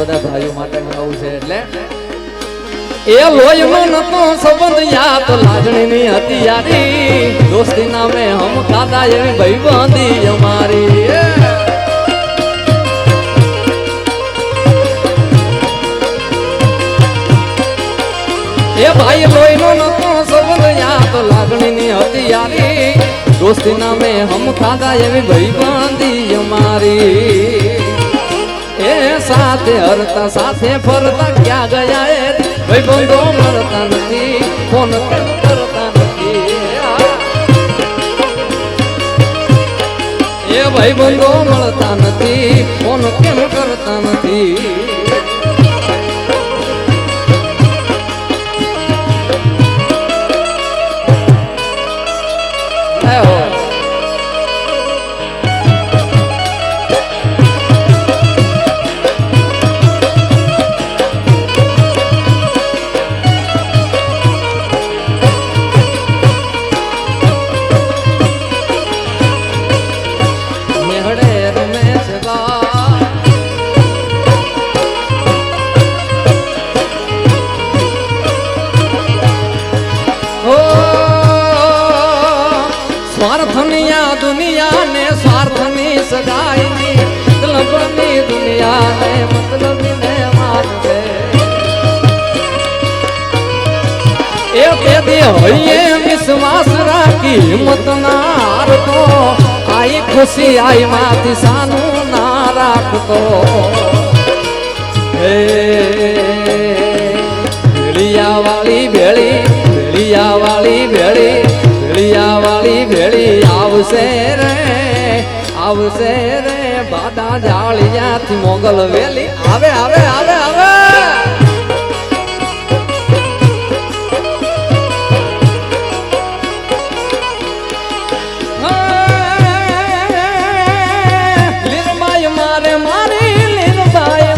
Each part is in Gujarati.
બધા ભાઈઓ માટે ગાવું છે એટલે એ લોહીનો નતો સંબંધ, યાદ લાગણીની હતી યારી દોસ્તી નામે હમ ખાધા એવી ભાઈબંધી અમારી. એ ભાઈ લોહીનો નતો સંબંધ, યાદ લાગણીની હતી યારી દોસ્તી નામે હમ ખાધા એવી ભાઈબંધી અમારી. એ સાથે, હરતા સાથે ફરતા, ક્યાં ગયા એ? ભાઈ બંધો મળતા નથી, ફોન કરતા નથી? એ ભાઈ બંધો મળતા નથી, ફોન કેમ કરતા નથી? સ્વાર્થની આ દુનિયા ને સ્વાર્થની સદાયની મતલબની દુનિયાને મતલબને માનવે એ પેદી હૈયે વિશ્વાસ રાખી હિંમત ના હારતો આઈ ખુશી આઈ માથી સાનું ના રાખતો. ભેળિયા વાળી ભેળી ભેળિયા વાળી ભેળી ભેળિયા વાળી ભેળી આવશે રે આવશે રે. બાદા જાળિયાથી મોગલ વેલી. આવે આવે આવે આવે. લીરબાઈ મારે મારી લીરબાઈ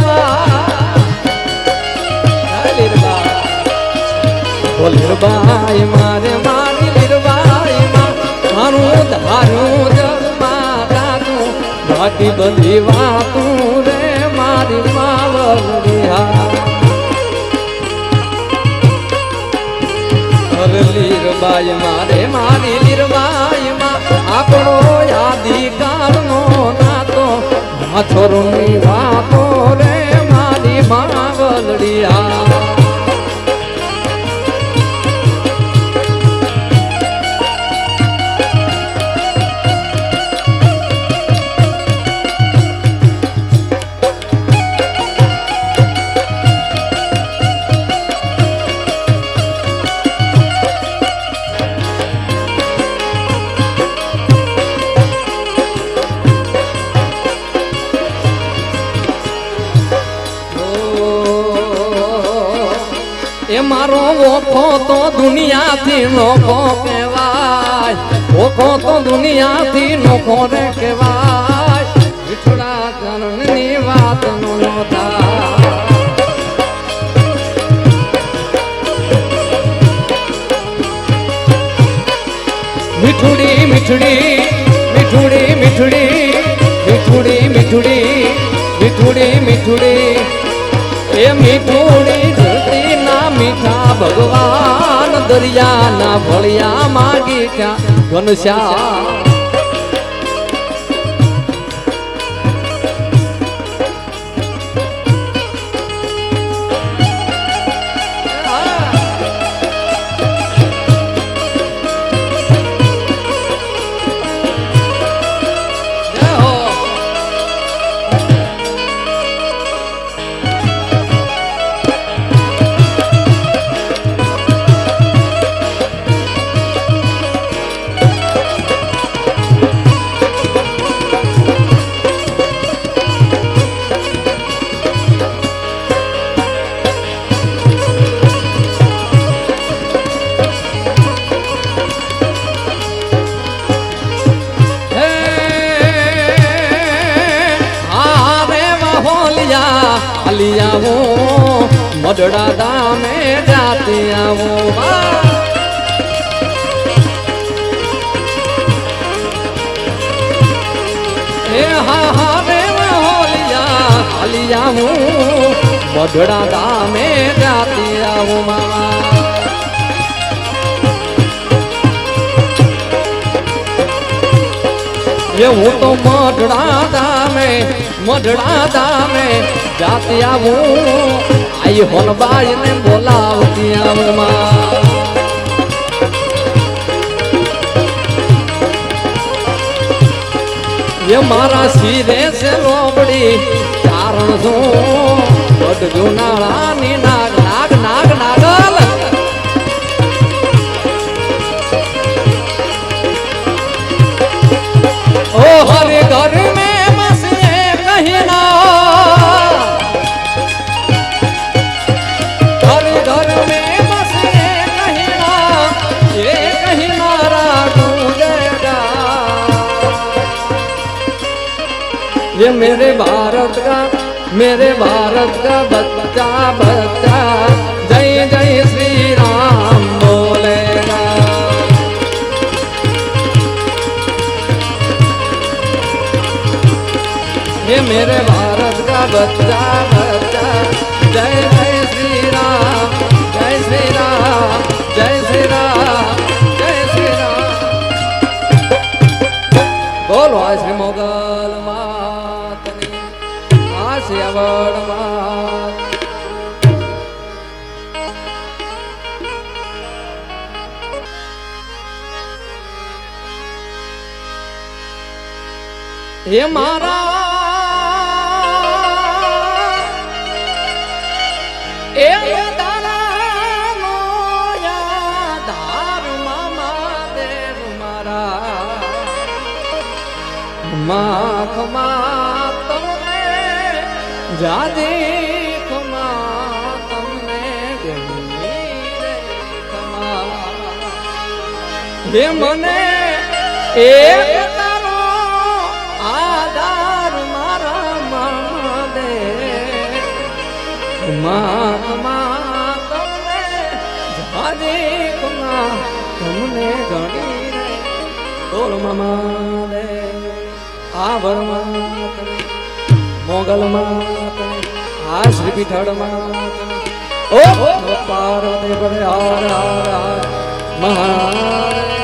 બાકી બધી વાતું રે, મારી માવલિયા અરે લીરબાઈ મારે, મારી લીરબાઈ માં, આપણો યાદી કાળનો નાતો, માથોરની વાતો રે, મારી માવલડિયા મારો ઓખો તો દુનિયાથી લોકો કહેવાય. ઓખો તો દુનિયાથી લોકો રે કહેવાય. વિઠડા ચરણની વાત નો થાય મીઠુડી, મીઠડી મીઠુડી મીઠડી, મીઠુડી મીઠુડી મીઠુડી મીઠુડી. એ મીઠું ભગવાન દરિયાના ભળિયા માગી ત્યાં ઘનશ્યા વાહોલિયા આવો હું દામે જાતે આવો. એ હા હા રે વાહોલિયા ચાલી આવો મઢડા દામે જાતે આવો મામા. એ હું તો મઢડા ધામે મઢડા ધામે જાતે આવું. આઈ હોનબાઈ ને બોલાવતી આવું માં એ મારા શિરે છે રોબડી ચારણ શું બધ मेरे भारत का, मेरे भारत का बच्चा बच्चा। जय जय श्री राम बोलेगा। ये मेरे भारत का बच्चा बच्चा। जय શિયાવડ માત હે મારા એ દેવ મા જાજી ખમા તમને હે મને એ તારો આધાર મારા માં માં તમને જાજે કમા તમને ગણી રે. બોલ મામા દે આવર માતને મોગલ માતને આ શ્રી પીઠળ માતને ઓ પાર્વતી પર હાર હાર હાર. મહાદેવ